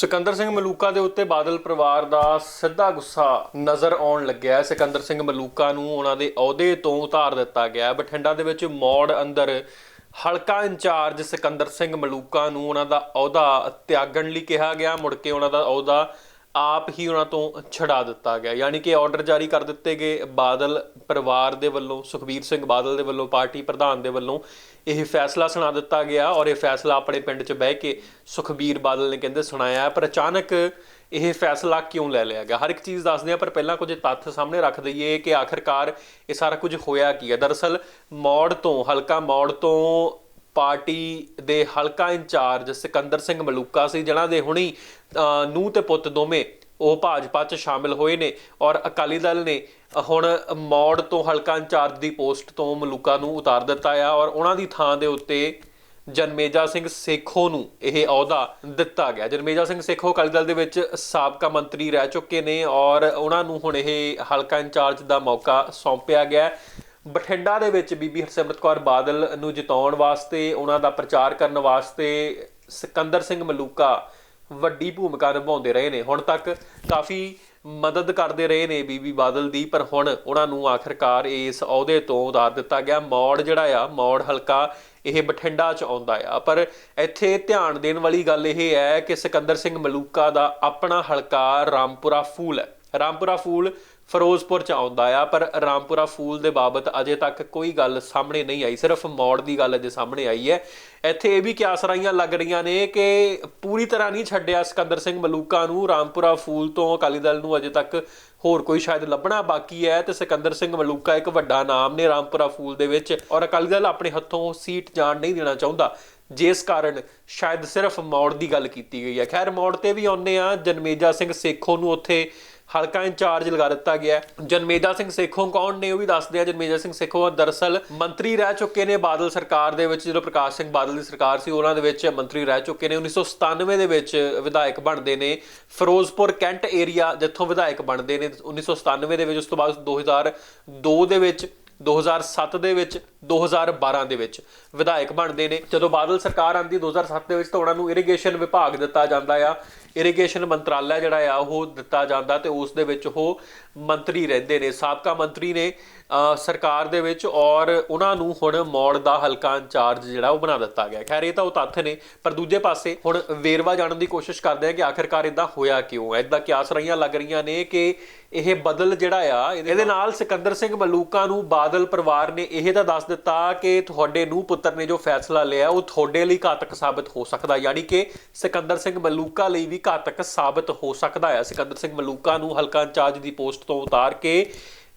ਸਿਕੰਦਰ ਸਿੰਘ ਮਲੂਕਾ ਦੇ ਉੱਤੇ ਬਾਦਲ ਪਰਿਵਾਰ ਦਾ ਸਿੱਧਾ ਗੁੱਸਾ ਨਜ਼ਰ ਆਉਣ ਲੱਗਿਆ ਹੈ। ਸਿਕੰਦਰ ਸਿੰਘ ਮਲੂਕਾ ਨੂੰ ਉਹਨਾਂ ਦੇ ਅਹੁਦੇ ਤੋਂ ਉਤਾਰ ਦਿੱਤਾ ਗਿਆ ਬਠਿੰਡਾ ਦੇ ਵਿੱਚ ਮੌੜ ਅੰਦਰ ਹਲਕਾ ਇੰਚਾਰਜ ਸਿਕੰਦਰ ਸਿੰਘ ਮਲੂਕਾ ਨੂੰ ਉਹਨਾਂ ਦਾ ਅਹੁਦਾ ਤਿਆਗਣ ਲਈ ਕਿਹਾ ਗਿਆ। ਮੁੜ ਕੇ ਉਹਨਾਂ ਦਾ ਅਹੁਦਾ ਆਪ ਹੀ ਉਹਨਾਂ ਤੋਂ ਛਡਾ ਦਿੱਤਾ ਗਿਆ। ਯਾਨੀ ਕਿ ਆਰਡਰ ਜਾਰੀ ਕਰ ਦਿੱਤੇ ਗਏ ਬਾਦਲ ਪਰਿਵਾਰ ਦੇ ਵੱਲੋਂ, ਸੁਖਬੀਰ ਸਿੰਘ ਬਾਦਲ ਦੇ ਵੱਲੋਂ, ਪਾਰਟੀ ਪ੍ਰਧਾਨ ਦੇ ਵੱਲੋਂ ਇਹ ਫੈਸਲਾ ਸੁਣਾ ਦਿੱਤਾ ਗਿਆ ਔਰ ਇਹ ਫੈਸਲਾ ਆਪਣੇ ਪਿੰਡ 'ਚ ਬਹਿ ਕੇ ਸੁਖਬੀਰ ਬਾਦਲ ਨੇ ਕਹਿੰਦੇ ਸੁਣਾਇਆ ਪਰ ਅਚਾਨਕ ਇਹ ਫੈਸਲਾ ਕਿਉਂ ਲੈ ਲਿਆ ਗਿਆ? ਹਰ ਇੱਕ ਚੀਜ਼ ਦੱਸਦੇ ਆ ਪਰ ਪਹਿਲਾਂ ਕੁਝ ਤੱਥ ਸਾਹਮਣੇ ਰੱਖ ਦਈਏ ਕਿ ਆਖਰਕਾਰ ਇਹ ਸਾਰਾ ਕੁਝ ਹੋਇਆ ਕੀ ਹੈ? ਦਰਅਸਲ ਮੌੜ ਤੋਂ, ਹਲਕਾ ਮੌੜ ਤੋਂ ਪਾਰਟੀ ਦੇ ਹਲਕਾ ਇੰਚਾਰਜ ਸਿਕੰਦਰ ਸਿੰਘ ਮਲੂਕਾ ਸੀ, ਜਿਨ੍ਹਾਂ ਦੇ ਹੁਣੀ ਨੂੰ ਤੇ ਪੁੱਤ ਦੋਵੇਂ ਉਹ ਭਾਜਪਾ 'ਚ ਸ਼ਾਮਿਲ ਹੋਏ ਨੇ ਔਰ ਅਕਾਲੀ ਦਲ ਨੇ ਹੁਣ ਮੌੜ ਤੋਂ ਹਲਕਾ ਇੰਚਾਰਜ ਦੀ ਪੋਸਟ ਤੋਂ ਮਲੂਕਾ ਨੂੰ ਉਤਾਰ ਦਿੱਤਾ ਆ ਔਰ ਉਹਨਾਂ ਦੀ ਥਾਂ ਦੇ ਉੱਤੇ ਜਨਮੇਜਾ ਸਿੰਘ ਸੇਖੋ ਨੂੰ ਇਹ ਅਹੁਦਾ ਦਿੱਤਾ ਗਿਆ। ਜਨਮੇਜਾ ਸਿੰਘ ਸੇਖੋ ਅਕਾਲੀ ਦਲ ਦੇ ਵਿੱਚ ਸਾਬਕਾ ਮੰਤਰੀ ਰਹਿ ਚੁੱਕੇ ਨੇ ਔਰ ਉਹਨਾਂ ਨੂੰ ਹੁਣ ਇਹ ਹਲਕਾ ਇੰਚਾਰਜ ਦਾ ਮੌਕਾ ਸੌਂਪਿਆ ਗਿਆ। ਬਠਿੰਡਾ ਦੇ ਵਿੱਚ ਬੀਬੀ ਹਰਸਿਮਰਤ ਕੌਰ ਬਾਦਲ ਨੂੰ ਜਿਤਾਉਣ ਵਾਸਤੇ, ਉਹਨਾਂ ਦਾ ਪ੍ਰਚਾਰ ਕਰਨ ਵਾਸਤੇ ਸਿਕੰਦਰ ਸਿੰਘ ਮਲੂਕਾ ਵੱਡੀ ਭੂਮਿਕਾ ਨਿਭਾਉਂਦੇ ਰਹੇ ਨੇ। ਹੁਣ ਤੱਕ ਕਾਫੀ ਮਦਦ ਕਰਦੇ ਰਹੇ ਨੇ ਬੀਬੀ ਬਾਦਲ ਦੀ, ਪਰ ਹੁਣ ਉਹਨਾਂ ਨੂੰ ਆਖਰਕਾਰ ਇਸ ਅਹੁਦੇ ਤੋਂ ਉਤਾਰ ਦਿੱਤਾ ਗਿਆ। ਮੌੜ ਜਿਹੜਾ ਆ, ਮੌੜ ਹਲਕਾ ਇਹ ਬਠਿੰਡਾ ਚ ਆਉਂਦਾ ਆ। ਪਰ ਇੱਥੇ ਧਿਆਨ ਦੇਣ ਵਾਲੀ ਗੱਲ ਇਹ ਹੈ ਕਿ ਸਿਕੰਦਰ ਸਿੰਘ ਮਲੂਕਾ ਦਾ ਆਪਣਾ ਹਲਕਾ ਰਾਮਪੁਰਾ ਫੂਲ ਹੈ। ਰਾਮਪੁਰਾ ਫੂਲ ਫਿਰੋਜ਼ਪੁਰ ਚ ਆਉਂਦਾ ਆ, ਪਰ ਰਾਮਪੁਰਾ ਫੂਲ ਦੇ ਬਾਬਤ ਅਜੇ ਤੱਕ ਕੋਈ ਗੱਲ ਸਾਹਮਣੇ ਨਹੀਂ ਆਈ, ਸਿਰਫ ਮੌੜ ਦੀ ਗੱਲ ਅਜੇ ਸਾਹਮਣੇ ਆਈ ਹੈ। ਇੱਥੇ ਇਹ ਵੀ ਕਿਆਸਰਾਈਆਂ ਲੱਗ ਰਹੀਆਂ ਨੇ ਕਿ ਪੂਰੀ ਤਰ੍ਹਾਂ ਨਹੀਂ ਛੱਡਿਆ ਸਿਕੰਦਰ ਸਿੰਘ ਮਲੂਕਾ ਨੂੰ, ਰਾਮਪੁਰਾ ਫੂਲ ਤੋਂ ਅਕਾਲੀ ਦਲ ਨੂੰ ਅਜੇ ਤੱਕ ਹੋਰ ਕੋਈ ਸ਼ਾਇਦ ਲੱਭਣਾ ਬਾਕੀ ਹੈ ਤੇ ਸਿਕੰਦਰ ਸਿੰਘ ਮਲੂਕਾ ਇੱਕ ਵੱਡਾ ਨਾਮ ਨੇ ਰਾਮਪੁਰਾ ਫੂਲ ਦੇ ਵਿੱਚ ਔਰ ਅਕਾਲੀ ਦਲ ਆਪਣੇ ਹੱਥੋਂ ਸੀਟ ਜਾਣ ਨਹੀਂ ਦੇਣਾ ਚਾਹੁੰਦਾ, ਜਿਸ ਕਾਰਨ ਸ਼ਾਇਦ ਸਿਰਫ ਮੌੜ ਦੀ ਗੱਲ ਕੀਤੀ ਗਈ ਹੈ। ਖੈਰ ਮੌੜ ਤੇ ਵੀ ਆਉਂਦੇ ਆ ਜਨਮੇਜਾ ਸਿੰਘ ਸੇਖੋ ਨੂੰ ਉੱਥੇ ਹਲਕਾ ਇੰਚਾਰਜ ਲਗਾ ਦਿੱਤਾ ਗਿਆ ਹੈ। ਜਨਮੇਜਾ ਸਿੰਘ ਸੇਖੋਂ ਕੌਣ ਨੇ ਉਹ ਵੀ ਦੱਸਦੇ ਆ ਜਨਮੇਜਾ ਸਿੰਘ ਸੇਖੋਂ ਦਰਅਸਲ ਮੰਤਰੀ ਰਹਿ ਚੁੱਕੇ ਨੇ ਬਾਦਲ ਸਰਕਾਰ ਦੇ ਵਿੱਚ। ਜਦੋਂ ਪ੍ਰਕਾਸ਼ ਸਿੰਘ ਬਾਦਲ ਦੀ ਸਰਕਾਰ ਸੀ, ਉਹਨਾਂ ਦੇ ਵਿੱਚ ਮੰਤਰੀ ਰਹਿ ਚੁੱਕੇ ਨੇ। 1997 ਦੇ ਵਿੱਚ ਵਿਧਾਇਕ ਬਣਦੇ ਨੇ। ਫਿਰੋਜ਼ਪੁਰ, ਕੈਂਟ ਏਰੀਆ ਜਿੱਥੋਂ ਵਿਧਾਇਕ ਬਣਦੇ ਨੇ। 1997 ਦੇ ਵਿੱਚ, ਉਸ ਤੋਂ ਬਾਅਦ 2002 ਦੇ ਵਿੱਚ 2007 ਦੇ ਵਿੱਚ 2012 ਦੇ ਵਿੱਚ ਵਿਧਾਇਕ ਬਣਦੇ ਨੇ। ਜਦੋਂ ਬਾਦਲ ਸਰਕਾਰ ਆਂਦੀ 2007 ਦੇ ਵਿੱਚ ਤਾਂ ਉਹਨਾਂ ਨੂੰ ਇਰੀਗੇਸ਼ਨ ਵਿਭਾਗ ਦਿੱਤਾ ਜਾਂਦਾ ਆ। ਇਰੀਗੇਸ਼ਨ ਮੰਤਰਾਲਾ ਜਿਹੜਾ ਆ ਉਹ ਦਿੱਤਾ ਜਾਂਦਾ ਤੇ ਉਸ ਦੇ ਵਿੱਚ ਉਹ ਮੰਤਰੀ ਰਹਿੰਦੇ ਨੇ। ਸਾਬਕਾ ਮੰਤਰੀ ਨੇ ਸਰਕਾਰ ਦੇ ਵਿੱਚ ਔਰ ਉਹਨਾਂ ਨੂੰ ਹੁਣ ਮੌੜ ਦਾ ਹਲਕਾ ਇੰਚਾਰਜ ਜਿਹੜਾ ਉਹ ਬਣਾ ਦਿੱਤਾ ਗਿਆ। ਖੈਰ ਇਹ ਤਾਂ ਉਹ ਤੱਥ ਨੇ ਪਰ ਦੂਜੇ ਪਾਸੇ ਹੁਣ ਵੇਰਵਾ ਜਾਣਨ ਦੀ ਕੋਸ਼ਿਸ਼ ਕਰਦੇ ਆ ਕਿ ਆਖਿਰਕਾਰ ਇਦਾਂ ਹੋਇਆ ਕਿਉਂ ਐ ਇਦਾਂ ਕਿਆਸ ਰਹੀਆਂ ਲੱਗ ਰਹੀਆਂ ਨੇ ਕਿ ਇਹ ਬਦਲ ਜਿਹੜਾ ਆ ਇਹਦੇ ਨਾਲ ਸਿਕੰਦਰ ਸਿੰਘ ਮਲੂਕਾ ਨੂੰ ਬਾਦਲ ਪਰਿਵਾਰ ਨੇ ਇਹ ਤਾਂ ਦੱਸ ਦਿੱਤਾ ਕਿ ਤੁਹਾਡੇ ਨੂੰ ਪੁੱਤਰ ਨੇ ਜੋ ਫੈਸਲਾ ਲਿਆ, ਉਹ ਤੁਹਾਡੇ ਲਈ ਘਾਤਕ ਸਾਬਤ ਹੋ ਸਕਦਾ, ਯਾਨੀ ਕਿ ਸਿਕੰਦਰ ਸਿੰਘ ਮਲੂਕਾ ਲਈ ਵੀ ਘਾਤਕ ਸਾਬਤ ਹੋ ਸਕਦਾ ਹੈ। ਸਿਕੰਦਰ ਸਿੰਘ ਮਲੂਕਾ ਨੂੰ ਹਲਕਾ ਇੰਚਾਰਜ ਦੀ ਪੋਸਟ ਤੋਂ ਉਤਾਰ ਕੇ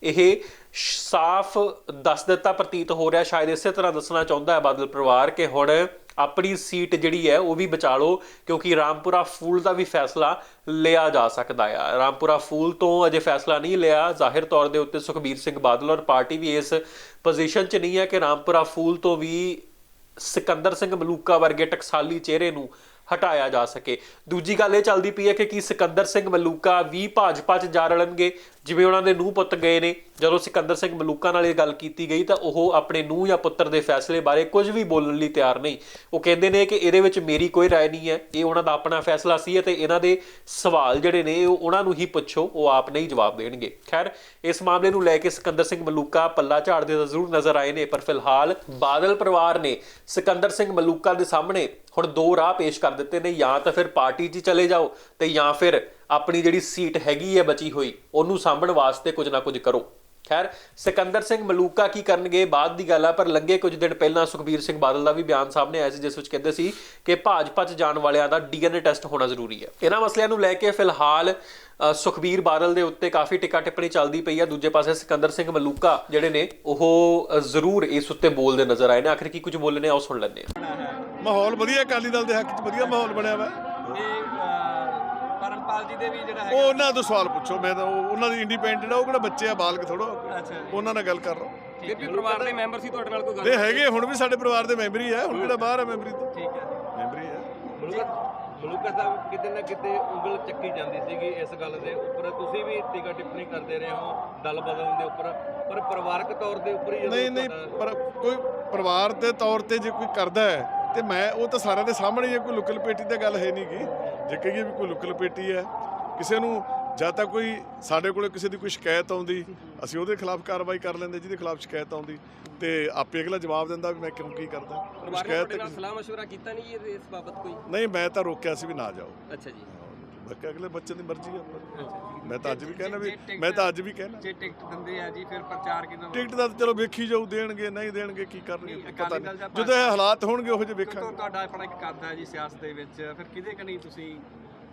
ਇਹ ਸਾਫ਼ ਦੱਸ ਦਿੱਤਾ, ਪ੍ਰਤੀਤ ਹੋ ਰਿਹਾ। ਸ਼ਾਇਦ ਇਸੇ ਤਰ੍ਹਾਂ ਦੱਸਣਾ ਚਾਹੁੰਦਾ ਹੈ ਬਾਦਲ ਪਰਿਵਾਰ ਕਿ ਹੁਣ ਆਪਣੀ ਸੀਟ ਜਿਹੜੀ ਹੈ ਉਹ ਵੀ ਬਚਾ ਲਓ, ਕਿਉਂਕਿ ਰਾਮਪੁਰਾ ਫੂਲ ਦਾ ਵੀ ਫੈਸਲਾ ਲਿਆ ਜਾ ਸਕਦਾ ਹੈ ਰਾਮਪੁਰਾ ਫੂਲ ਤੋਂ ਅਜੇ ਫੈਸਲਾ ਨਹੀਂ ਲਿਆ। ਜ਼ਾਹਿਰ ਤੌਰ ਦੇ ਉੱਤੇ ਸੁਖਬੀਰ ਸਿੰਘ ਬਾਦਲ ਔਰ ਪਾਰਟੀ ਵੀ ਇਸ ਪੋਜੀਸ਼ਨ 'ਚ ਨਹੀਂ ਹੈ ਕਿ ਰਾਮਪੁਰਾ ਫੂਲ ਤੋਂ ਵੀ ਸਿਕੰਦਰ ਸਿੰਘ ਮਲੂਕਾ ਵਰਗੇ ਟਕਸਾਲੀ ਚਿਹਰੇ ਨੂੰ ਹਟਾਇਆ ਜਾ ਸਕੇ ਦੂਜੀ ਗੱਲ ਇਹ ਚੱਲਦੀ ਪਈ ਹੈ ਕਿ ਕੀ ਸਿਕੰਦਰ ਸਿੰਘ ਮਲੂਕਾ ਵੀ ਭਾਜਪਾ 'ਚ ਜਾ ਰਲਣਗੇ ਜਿਵੇਂ ਉਹਨਾਂ ਦੇ ਨੂੰਹ ਪੁੱਤ ਗਏ ਨੇ ਜਦੋਂ ਸਿਕੰਦਰ ਸਿੰਘ ਮਲੂਕਾ ਨਾਲ ਇਹ ਗੱਲ ਕੀਤੀ ਗਈ ਤਾਂ ਉਹ ਆਪਣੇ ਨੂੰਹ ਜਾਂ ਪੁੱਤਰ ਦੇ ਫੈਸਲੇ ਬਾਰੇ ਕੁਝ ਵੀ ਬੋਲਣ ਲਈ ਤਿਆਰ ਨਹੀਂ ਉਹ ਕਹਿੰਦੇ ਨੇ ਕਿ ਇਹਦੇ ਵਿੱਚ ਮੇਰੀ ਕੋਈ رائے ਨਹੀਂ ਹੈ ਇਹ ਉਹਨਾਂ ਦਾ ਆਪਣਾ ਫੈਸਲਾ ਸੀ ਅਤੇ ਇਹਨਾਂ ਦੇ ਸਵਾਲ ਜਿਹੜੇ ਨੇ ਉਹ ਉਹਨਾਂ ਨੂੰ ਹੀ ਪੁੱਛੋ ਉਹ ਆਪ ਨਹੀਂ ਜਵਾਬ ਦੇਣਗੇ ਖੈਰ ਇਸ ਮਾਮਲੇ ਨੂੰ ਲੈ ਕੇ ਸਿਕੰਦਰ ਸਿੰਘ ਮਲੂਕਾ ਪੱਲਾ ਝਾੜਦੇ ਤਾਂ ਜ਼ਰੂਰ ਨਜ਼ਰ ਆਏ ਨੇ ਪਰ ਫਿਲਹਾਲ ਬਾਦਲ ਪਰਿਵਾਰ ਨੇ ਸਿਕੰਦਰ ਸਿੰਘ ਮਲੂਕਾ ਦੇ ਸਾਹਮਣੇ ਹੁਣ ਦੋ ਰਾਹ ਪੇਸ਼ ਕਰ ਦਿੱਤੇ ਨੇ, ਜਾਂ ਤਾਂ ਫਿਰ ਪਾਰਟੀ 'ਚ ਚਲੇ ਜਾਓ ਤੇ ਜਾਂ ਫਿਰ ਆਪਣੀ ਜਿਹੜੀ ਸੀਟ ਹੈਗੀ ਹੈ ਬਚੀ ਹੋਈ, ਉਹਨੂੰ ਸਾਂਭਣ ਵਾਸਤੇ ਕੁਝ ਨਾ ਕੁਝ ਕਰੋ। ਖੈਰ, ਸਿਕੰਦਰ ਸਿੰਘ ਮਲੂਕਾ ਕੀ ਕਰਨਗੇ, ਬਾਅਦ ਦੀ ਗੱਲ ਆ, ਪਰ ਲੰਗੇ ਕੁਝ ਦਿਨ ਪਹਿਲਾਂ ਸੁਖਬੀਰ ਸਿੰਘ ਬਾਦਲ ਦਾ ਵੀ ਬਿਆਨ ਸਾਹਮਣੇ ਆਇਆ ਸੀ, ਜਿਸ ਵਿੱਚ ਕਹਿੰਦੇ ਸੀ ਕਿ ਭਾਜਪਾ 'ਚ ਜਾਣ ਵਾਲਿਆਂ ਦਾ ਡੀਐਨਏ ਟੈਸਟ ਹੋਣਾ ਜ਼ਰੂਰੀ ਹੈ। ਇਹਨਾਂ ਮਸਲਿਆਂ ਨੂੰ ਲੈ ਕੇ ਫਿਲਹਾਲ ਸੁਖਬੀਰ ਬਾਦਲ ਦੇ ਉੱਤੇ ਕਾਫੀ ਟਿੱਕਾ ਟਿੱਪਣੀ ਚੱਲਦੀ ਪਈ ਆ। ਦੂਜੇ ਪਾਸੇ ਸਿਕੰਦਰ ਸਿੰਘ ਮਲੂਕਾ ਜਿਹੜੇ ਨੇ, ਉਹ ਜ਼ਰੂਰ ਇਸ ਉੱਤੇ ਬੋਲਦੇ ਨਜ਼ਰ ਆਏ ਨੇ। ਆਖਰ ਕੀ ਕੁਝ ਬੋਲਨੇ ਆ, ਉਹ ਸੁਣ ਲੈਂਦੇ ਆ। ਮਾਹੌਲ ਵਧੀਆ ਅਕਾਲੀ ਦਲ ਦੇ ਹੱਕ 'ਚ ਵਧੀਆ ਮਾਹੌਲ ਬਣਿਆ ਵਾ। ਪਰਮਪਾਲ ਜੀ ਦੇ ਵੀ ਜਿਹੜਾ ਉਹ ਹੈਗਾ ਉਹਨਾਂ ਤੋਂ ਸਵਾਲ ਪੁੱਛੋ ਮੈਂ ਤਾਂ ਉਹ- ਉਹਨਾਂ ਦੀ ਇੰਡੀਪੈਂਡੈਂਟ ਆ ਉਹ ਕਿਹੜਾ ਬੱਚੇ ਆ ਬਾਲਕ ਥੋੜੋ ਅੱਛਾ ਜੀ। ਉਹਨਾਂ ਨਾਲ ਗੱਲ ਕਰ ਲਓ। ਵੀ ਪਰਿਵਾਰ ਦੇ ਮੈਂਬਰ ਸੀ ਤੁਹਾਡੇ ਨਾਲ ਕੋਈ ਗੱਲ ਦੇ ਹੈਗੇ ਹੁਣ ਵੀ ਸਾਡੇ ਪਰਿਵਾਰ ਦੇ ਮੈਂਬਰ ਹੀ ਆ ਹੁਣ ਕਿਹੜਾ ਬਾਹਰ ਆ ਮੈਂਬਰੀ ਤੋਂ? ਠੀਕ ਹੈ ਮੈਂਬਰ ਹੀ ਆ। ਮਲੂਕਾ ਸਾਹਿਬ ਕਿਤੇ ਨਾ ਕਿਤੇ ਉਂਗਲ ਚੱਕੀ ਜਾਂਦੀ ਸੀਗੀ ਇਸ ਗੱਲ ਦੇ ਉੱਪਰ। ਤੁਸੀਂ ਵੀ ਟਿਕਾ ਟਿੱਪਣੀ ਕਰਦੇ ਰਹੇ ਹੋ ਦਲ ਬਦਲਣ ਦੇ ਉੱਪਰ। ਪਰ ਪਰਿਵਾਰਕ ਤੌਰ ਦੇ ਉੱਪਰ ਹੀ ਜਦੋਂ ਨਹੀਂ ਨਹੀਂ ਤੁਹਾਡਾ- ਪਰ ਕੋਈ ਪਰਿਵਾਰ ਦੇ ਤੌਰ ਤੇ ਜੇ ਕੋਈ ਕਰਦਾ ਹੈ ਤੇ ਮੈਂ ਉਹ ਤਾਂ ਸਾਰਿਆਂ ਦੇ ਸਾਹਮਣੇ ਹੀ ਹੈ ਕੋਈ ਲੁਕਲ ਪੇਟੀ ਤੇ ਗੱਲ ਹੈ ਨਹੀਂ ਗੀ। ਜੇ ਕਹੀਏ ਵੀ ਕੋਈ ਲੁਕਲ ਪੇਟੀ ਹੈ ਕਿਸੇ ਨੂੰ ਜਾਂ ਤਾਂ ਕੋਈ ਸਾਡੇ ਕੋਲੇ ਕਿਸੇ ਦੀ ਕੋਈ ਸ਼ਿਕਾਇਤ ਆਉਂਦੀ ਅਸੀਂ ਉਹਦੇ ਖਿਲਾਫ ਕਾਰਵਾਈ ਕਰ ਲੈਂਦੇ ਜਿਹਦੇ ਖਿਲਾਫ ਸ਼ਿਕਾਇਤ ਆਉਂਦੀ ਤੇ ਆਪੇ ਅਗਲਾ ਜਵਾਬ ਦਿੰਦਾ ਵੀ ਮੈਂ ਕਿਉਂ ਕੀ ਕਰਦਾ। ਪਰਿਵਾਰ ਨੇ ਸ਼ਿਕਾਇਤ ਤੁਹਾਡੇ ਨਾਲ ਤੇ- ਸਲਾਹ ਮਸ਼ਵਰਾ ਕੀਤਾ ਨਹੀਂ ਜੀ ਇਸ ਬਾਬਤ ਕੋਈ? ਨਹੀਂ ਮੈਂ ਤਾਂ ਰੋਕਿਆ ਸੀ ਵੀ ਨਾ ਜਾਓ। ਅੱਛਾ ਜੀ। ਮੈਂ ਕਿਹਾ ਅਗਲੇ ਬੱਚੇ ਦੀ ਮਰਜ਼ੀ ਆ ਮੈਂ ਤਾਂ ਅੱਜ ਵੀ ਕਹਿਣਾ ਵੀ ਜੇ ਮੈਂ ਤਾਂ ਅੱਜ ਵੀ ਕਹਿਣਾ। ਜੇ ਟਿਕਟ ਦਿੰਦੇ ਆ ਜੀ ਫਿਰ ਪ੍ਰਚਾਰ ਕਿਦਾਂ ਟਿਕਟ ਦਾ ਚਲੋ ਵੇਖੀ ਜਾਊ ਦੇਣਗੇ ਨਹੀਂ ਦੇਣਗੇ ਕੀ ਕਰਨਗੇ ਪਤਾ ਨਹੀਂ। ਜਾਂ ਜਦੋਂ ਇਹ ਹਾਲਾਤ ਹੋਣਗੇ ਉਹੋ ਜਿਹੇ ਵੇਖਾਂਗੇ। ਤੁਹਾਡਾ ਆਪਣਾ ਇੱਕ ਹੈ ਜੀ ਸਿਆਸਤ ਦੇ ਵਿੱਚ। ਫਿਰ ਕਿਹਦੇ ਕਨੀ ਤੁਸੀਂ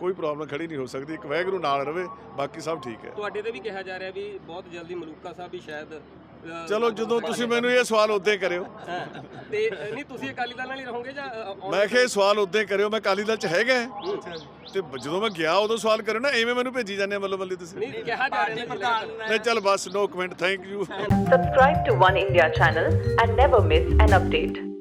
ਕੋਈ ਪ੍ਰੋਬਲਮ ਖੜੀ ਨਹੀਂ ਹੋ ਸਕਦੀ ਇੱਕ ਵੈਗਰੂ ਨਾਲ ਰਵੇ ਬਾਕੀ ਸਭ ਠੀਕ ਹੈ ਤੁਹਾਡੇ ਤੇ ਵੀ ਕਿਹਾ ਜਾ ਰਿਹਾ ਵੀ ਬਹੁਤ ਜਲਦੀ ਮਲੂਕਾ ਸਾਹਿਬ ਵੀ ਸ਼ਾਇਦ ਚਲੋ ਜਦੋਂ ਤੁਸੀਂ ਮੈਨੂੰ ਇਹ ਸਵਾਲ ਉਦੋਂ ਕਰਿਓ। ਤੇ ਨਹੀਂ ਤੁਸੀਂ ਅਕਾਲੀ ਦਲ ਨਾਲ ਹੀ ਰਹੋਗੇ ਜਾਂ ਮੈਂ ਕਿਹਾ ਇਹ ਸਵਾਲ ਉਦੋਂ ਕਰਿਓ ਮੈਂ ਕਾਲੀ ਦਲ ਚ ਹੈਗਾ। ਤੇ ਜਦੋਂ ਮੈਂ ਗਿਆ ਉਦੋਂ ਸਵਾਲ ਕਰਿਓ ਨਾ ਐਵੇਂ ਮੈਨੂੰ ਭੇਜੀ ਜਾਂਦੇ ਬੱਲੋ ਬੱਲੀ ਤੁਸੀਂ ਨਹੀਂ ਕਿਹਾ ਜਾ ਰਿਹਾ ਪ੍ਰਧਾਨ ਨਹੀਂ ਚੱਲ ਬਸ no comment thank you Subscribe to One India channel and never miss an update.